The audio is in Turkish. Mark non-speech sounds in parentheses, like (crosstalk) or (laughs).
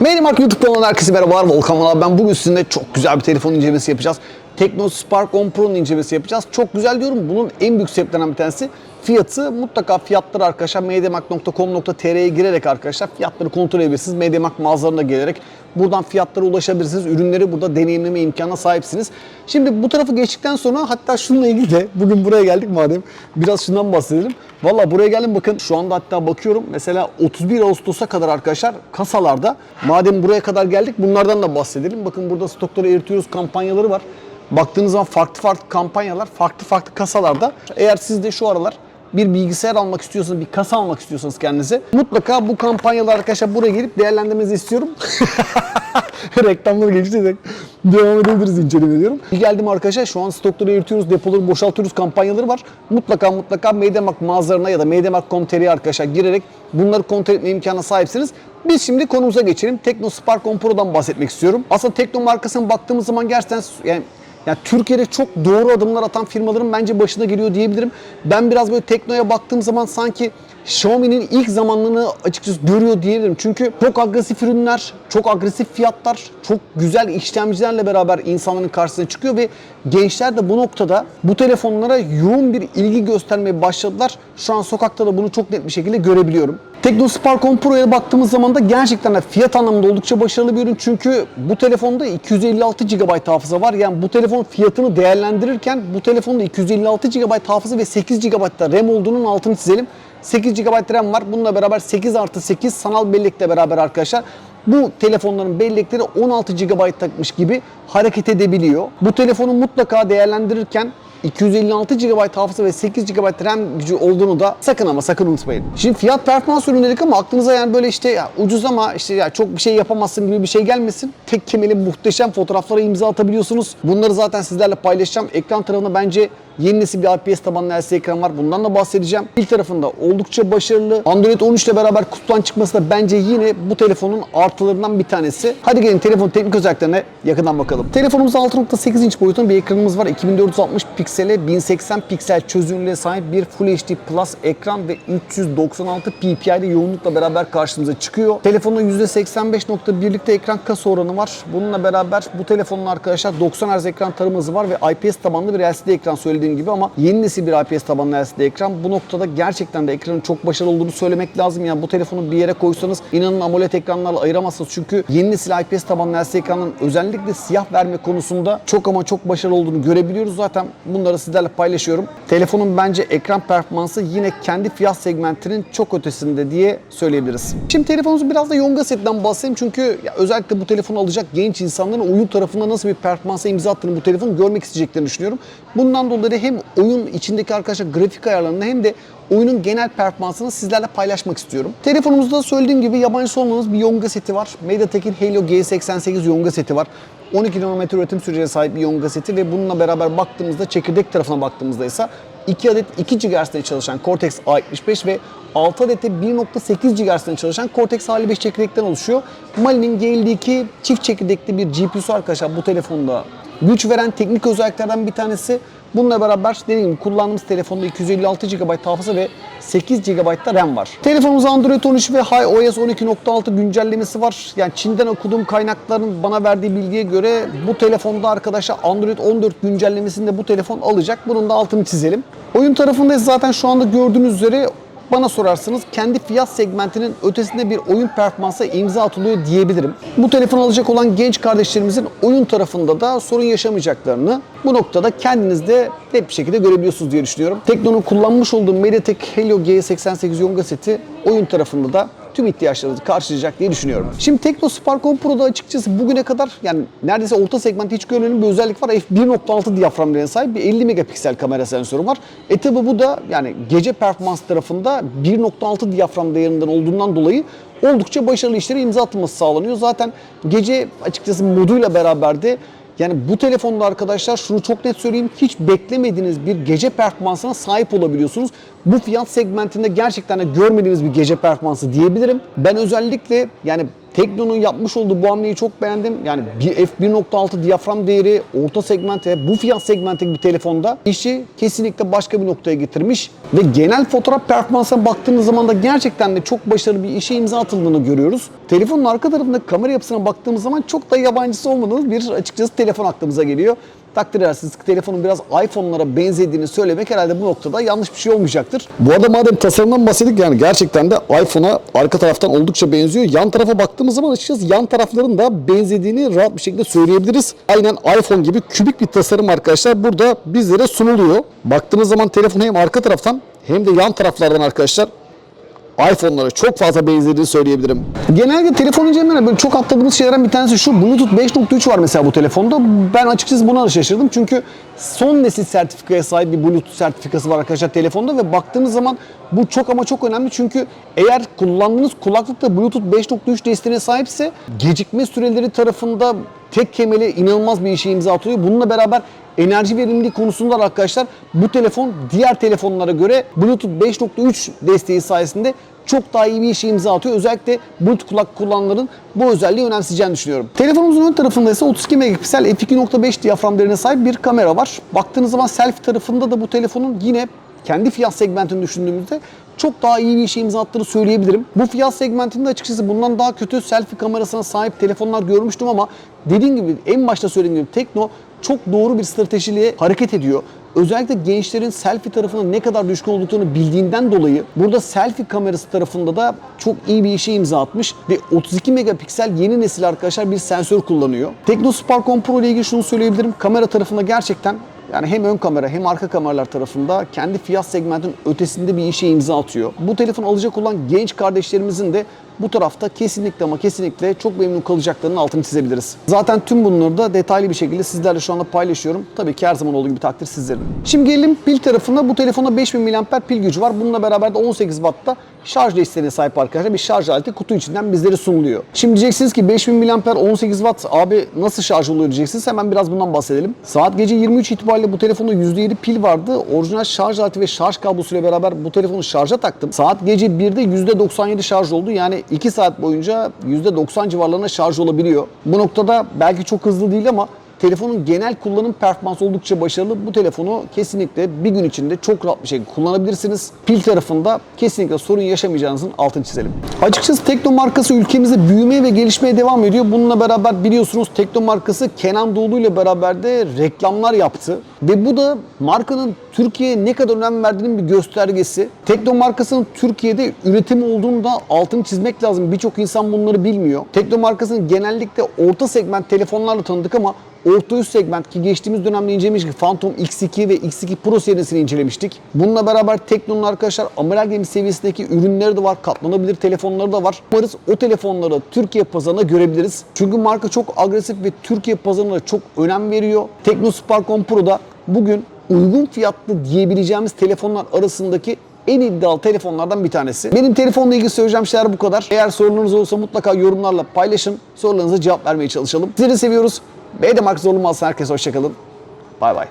Mediamarkt YouTube kanalından herkese merhabalar. Volkan Valla ben bugün sizinle çok güzel bir telefon incelemesi yapacağız. Tekno Spark 10 Pro'nun incelemesi yapacağız. Çok güzel diyorum. Bunun en büyük sebeplerinden bir tanesi fiyatı. Mutlaka fiyatları arkadaşlar mediamarkt.com.tr'ye girerek arkadaşlar fiyatları kontrol edebilirsiniz. Mediamarkt mağazalarına gelerek buradan fiyatlara ulaşabilirsiniz. Ürünleri burada deneyimleme imkanına sahipsiniz. Şimdi bu tarafı geçtikten sonra hatta şununla ilgili de bugün buraya geldik madem biraz şundan bahsedelim. Valla buraya geldim bakın şu anda hatta bakıyorum mesela 31 Ağustos'a kadar arkadaşlar kasalarda madem buraya kadar geldik bunlardan da bahsedelim. Bakın burada stokları eritiyoruz kampanyaları var. Baktığınız zaman farklı farklı kampanyalar farklı farklı kasalarda. Eğer siz de şu aralar bir bilgisayar almak istiyorsanız, bir kasa almak istiyorsanız kendinize mutlaka bu kampanyalar arkadaşlar buraya gelip değerlendirmenizi istiyorum. (laughs) Reklamları geçti de devam edebiliriz inceleme ediyorum. Bir geldim arkadaşlar şu an stokları eritiyoruz, depoları boşaltıyoruz kampanyaları var. Mutlaka mutlaka Mediamarkt mağazalarına ya da Mediamarkt.com.tr'ye arkadaşlar girerek bunları kontrol etme imkanına sahipsiniz. Biz şimdi konumuza geçelim. Tekno Spark 10 Pro'dan bahsetmek istiyorum. Aslında Tekno markasına baktığımız zaman gerçekten yani yani Türkiye'de çok doğru adımlar atan firmaların bence başına geliyor diyebilirim. Ben biraz böyle Tekno'ya baktığım zaman sanki Xiaomi'nin ilk zamanlarını açıkçası görüyor diyebilirim. Çünkü çok agresif ürünler, çok agresif fiyatlar, çok güzel işlemcilerle beraber insanların karşısına çıkıyor ve gençler de bu noktada bu telefonlara yoğun bir ilgi göstermeye başladılar. Şu an sokakta da bunu çok net bir şekilde görebiliyorum. Tekno Spark 10 Pro'ya baktığımız zaman da gerçekten de fiyat anlamında oldukça başarılı bir ürün. Çünkü bu telefonda 256 GB hafıza var. Yani bu telefon fiyatını değerlendirirken bu telefonda 256 GB hafıza ve 8 GB da RAM olduğunun altını çizelim. 8 GB RAM var. Bununla beraber 8 artı 8 sanal bellekle beraber arkadaşlar bu telefonların bellekleri 16 GB takmış gibi hareket edebiliyor. Bu telefonu mutlaka değerlendirirken 256 GB hafıza ve 8 GB RAM gücü olduğunu da sakın ama sakın unutmayın. Şimdi fiyat performans ürünü dedik ama aklınıza yani böyle işte ya ucuz ama işte ya çok bir şey yapamazsın gibi bir şey gelmesin. Tek kemeli muhteşem fotoğraflara imza atabiliyorsunuz. Bunları zaten sizlerle paylaşacağım. Ekran tarafında bence Yeni nesil bir IPS tabanlı LCD ekran var. Bundan da bahsedeceğim. İlk tarafında oldukça başarılı. Android 13 ile beraber kutudan çıkması da bence yine bu telefonun artılarından bir tanesi. Hadi gelin telefon teknik özelliklerine yakından bakalım. Telefonumuzda 6.8 inç boyutunda bir ekranımız var. 2460 piksele 1080 piksel çözünürlüğe sahip bir Full HD Plus ekran ve 396 ppi'de yoğunlukla beraber karşımıza çıkıyor. Telefonun %85.1'likte ekran kasa oranı var. Bununla beraber bu telefonun arkadaşlar 90 Hz ekran tarım hızı var ve IPS tabanlı bir LCD ekran söylediğim gibi ama yeni nesil bir IPS tabanlı LCD ekran. Bu noktada gerçekten de ekranın çok başarılı olduğunu söylemek lazım. Yani bu telefonu bir yere koysanız inanın AMOLED ekranlarla ayıramazsınız. Çünkü yeni nesil IPS tabanlı LCD ekranın özellikle siyah verme konusunda çok ama çok başarılı olduğunu görebiliyoruz. Zaten bunları sizlerle paylaşıyorum. Telefonun bence ekran performansı yine kendi fiyat segmentinin çok ötesinde diye söyleyebiliriz. Şimdi telefonumuzun biraz da Yonga setinden bahsedeyim. Çünkü ya özellikle bu telefonu alacak genç insanların oyun tarafında nasıl bir performansa imza attığını bu telefonu görmek isteyeceklerini düşünüyorum. Bundan dolayı hem oyun içindeki arkadaşlar grafik ayarlarını hem de oyunun genel performansını sizlerle paylaşmak istiyorum. Telefonumuzda söylediğim gibi yabancı olmadığımız bir Yonga seti var. MediaTek'in Helio G88 Yonga seti var. 12 nanometre üretim sürecine sahip bir Yonga seti ve bununla beraber baktığımızda çekirdek tarafına baktığımızda ise 2 adet 2 GHz'de çalışan Cortex A75 ve 6 adet de 1.8 GHz'de çalışan Cortex A55 çekirdekten oluşuyor. Mali'nin GLD2 çift çekirdekli bir GPU'su arkadaşlar bu telefonda güç veren teknik özelliklerden bir tanesi. Bununla beraber dediğim gibi kullandığımız telefonda 256 GB hafıza ve 8 GB da RAM var. Telefonumuzda Android 13 ve iOS 12.6 güncellemesi var. Yani Çin'den okuduğum kaynakların bana verdiği bilgiye göre bu telefonda arkadaşlar Android 14 güncellemesinde bu telefon alacak. Bunun da altını çizelim. Oyun tarafında zaten şu anda gördüğünüz üzere bana sorarsanız kendi fiyat segmentinin ötesinde bir oyun performansa imza atılıyor diyebilirim. Bu telefonu alacak olan genç kardeşlerimizin oyun tarafında da sorun yaşamayacaklarını bu noktada kendiniz de net bir şekilde görebiliyorsunuz diye düşünüyorum. Tekno'nun kullanmış olduğu MediaTek Helio G88 Yonga seti oyun tarafında da tüm ihtiyaçlarınızı karşılayacak diye düşünüyorum. Şimdi Tekno Spark 10 Pro'da açıkçası bugüne kadar yani neredeyse orta segment hiç görmenin bir özellik var. F1.6 diyaframlarına sahip bir 50 megapiksel kamera sensörü var. E tabi bu da yani gece performans tarafında 1.6 diyafram değerinden olduğundan dolayı oldukça başarılı işlere imza atılması sağlanıyor. Zaten gece açıkçası moduyla beraber de yani bu telefonda arkadaşlar şunu çok net söyleyeyim. Hiç beklemediğiniz bir gece performansına sahip olabiliyorsunuz. Bu fiyat segmentinde gerçekten de görmediğiniz bir gece performansı diyebilirim. Ben özellikle yani Tekno'nun yapmış olduğu bu hamleyi çok beğendim. Yani bir f1.6 diyafram değeri orta segmente bu fiyat segmentteki bir telefonda işi kesinlikle başka bir noktaya getirmiş. Ve genel fotoğraf performansına baktığımız zaman da gerçekten de çok başarılı bir işe imza atıldığını görüyoruz. Telefonun arka tarafında kamera yapısına baktığımız zaman çok da yabancısı olmadığımız bir açıkçası telefon aklımıza geliyor. Takdir edersiniz telefonun biraz iPhone'lara benzediğini söylemek herhalde bu noktada yanlış bir şey olmayacaktır. Bu arada madem tasarımdan bahsettik yani gerçekten de iPhone'a arka taraftan oldukça benziyor. Yan tarafa baktığımız zaman açıkçası yan tarafların da benzediğini rahat bir şekilde söyleyebiliriz. Aynen iPhone gibi kübik bir tasarım arkadaşlar burada bizlere sunuluyor. Baktığımız zaman telefon hem arka taraftan hem de yan taraflardan arkadaşlar iPhone'lara çok fazla benzediğini söyleyebilirim. Genelde telefon incelemelerinde böyle çok atladığımız şeylerden bir tanesi şu. Bluetooth 5.3 var mesela bu telefonda. Ben açıkçası buna şaşırdım. Çünkü son nesil sertifikaya sahip bir Bluetooth sertifikası var arkadaşlar telefonda ve baktığınız zaman bu çok ama çok önemli. Çünkü eğer kullandığınız kulaklıkta Bluetooth 5.3 desteğine sahipse gecikme süreleri tarafında tek kemeli inanılmaz bir işe imza atıyor. Bununla beraber enerji verimliliği konusunda da arkadaşlar bu telefon diğer telefonlara göre Bluetooth 5.3 desteği sayesinde çok daha iyi bir işe imza atıyor. Özellikle Bluetooth kulak kullananların bu özelliği önemseyeceğini düşünüyorum. Telefonumuzun ön tarafında ise 32 megapiksel f2.5 diyafram değerine sahip bir kamera var. Baktığınız zaman selfie tarafında da bu telefonun yine kendi fiyat segmentini düşündüğümüzde çok daha iyi bir işe imza attığını söyleyebilirim. Bu fiyat segmentinde açıkçası bundan daha kötü selfie kamerasına sahip telefonlar görmüştüm ama dediğim gibi en başta söylediğim gibi Tekno çok doğru bir stratejiyle hareket ediyor. Özellikle gençlerin selfie tarafına ne kadar düşkün olduklarını bildiğinden dolayı burada selfie kamerası tarafında da çok iyi bir işe imza atmış ve 32 megapiksel yeni nesil arkadaşlar bir sensör kullanıyor. Tekno Spark 10 Pro ile ilgili şunu söyleyebilirim. Kamera tarafında gerçekten yani hem ön kamera hem arka kameralar tarafında kendi fiyat segmentinin ötesinde bir işe imza atıyor. Bu telefon alacak olan genç kardeşlerimizin de bu tarafta kesinlikle ama kesinlikle çok memnun kalacaklarının altını çizebiliriz. Zaten tüm bunları da detaylı bir şekilde sizlerle şu anda paylaşıyorum. Tabii ki her zaman olduğu gibi takdir sizlerin. Şimdi gelelim pil tarafına. Bu telefonda 5000 mAh pil gücü var. Bununla beraber de 18 Watt'ta şarj desteğine sahip arkadaşlar bir şarj aleti kutu içinden bizlere sunuluyor. Şimdi diyeceksiniz ki 5000 mAh 18 Watt abi nasıl şarj oluyor diyeceksiniz. Hemen biraz bundan bahsedelim. Saat gece 23 itibariyle bu telefonda %7 pil vardı. Orijinal şarj aleti ve şarj kablosuyla beraber bu telefonu şarja taktım. Saat gece 1'de %97 şarj oldu. Yani 2 saat boyunca %90 civarlarına şarj olabiliyor. Bu noktada belki çok hızlı değil ama Telefonun genel kullanım performansı oldukça başarılı. Bu telefonu kesinlikle bir gün içinde çok rahat bir şekilde kullanabilirsiniz. Pil tarafında kesinlikle sorun yaşamayacağınızın altını çizelim. Açıkçası Tekno markası ülkemizde büyümeye ve gelişmeye devam ediyor. Bununla beraber biliyorsunuz Tekno markası Kenan Doğulu ile beraber de reklamlar yaptı. Ve bu da markanın Türkiye'ye ne kadar önem verdiğinin bir göstergesi. Tekno markasının Türkiye'de üretimi olduğunu da altını çizmek lazım. Birçok insan bunları bilmiyor. Tekno markasını genellikle orta segment telefonlarla tanıdık ama orta üst segment ki geçtiğimiz dönemde incelemiştik. Phantom X2 ve X2 Pro serisini incelemiştik. Bununla beraber Tekno'nun arkadaşlar amiral gemi seviyesindeki ürünleri de var. Katlanabilir telefonları da var. Umarız o telefonları Türkiye pazarına görebiliriz. Çünkü marka çok agresif ve Türkiye pazarına çok önem veriyor. Tekno Spark 10 Pro'da bugün uygun fiyatlı diyebileceğimiz telefonlar arasındaki en iddialı telefonlardan bir tanesi. Benim telefonla ilgili söyleyeceğim şeyler bu kadar. Eğer sorunlarınız olursa mutlaka yorumlarla paylaşın. Sorularınıza cevap vermeye çalışalım. Sizleri seviyoruz. B'de Mark Zorlu Malsın. Herkese hoşçakalın. Bay bay.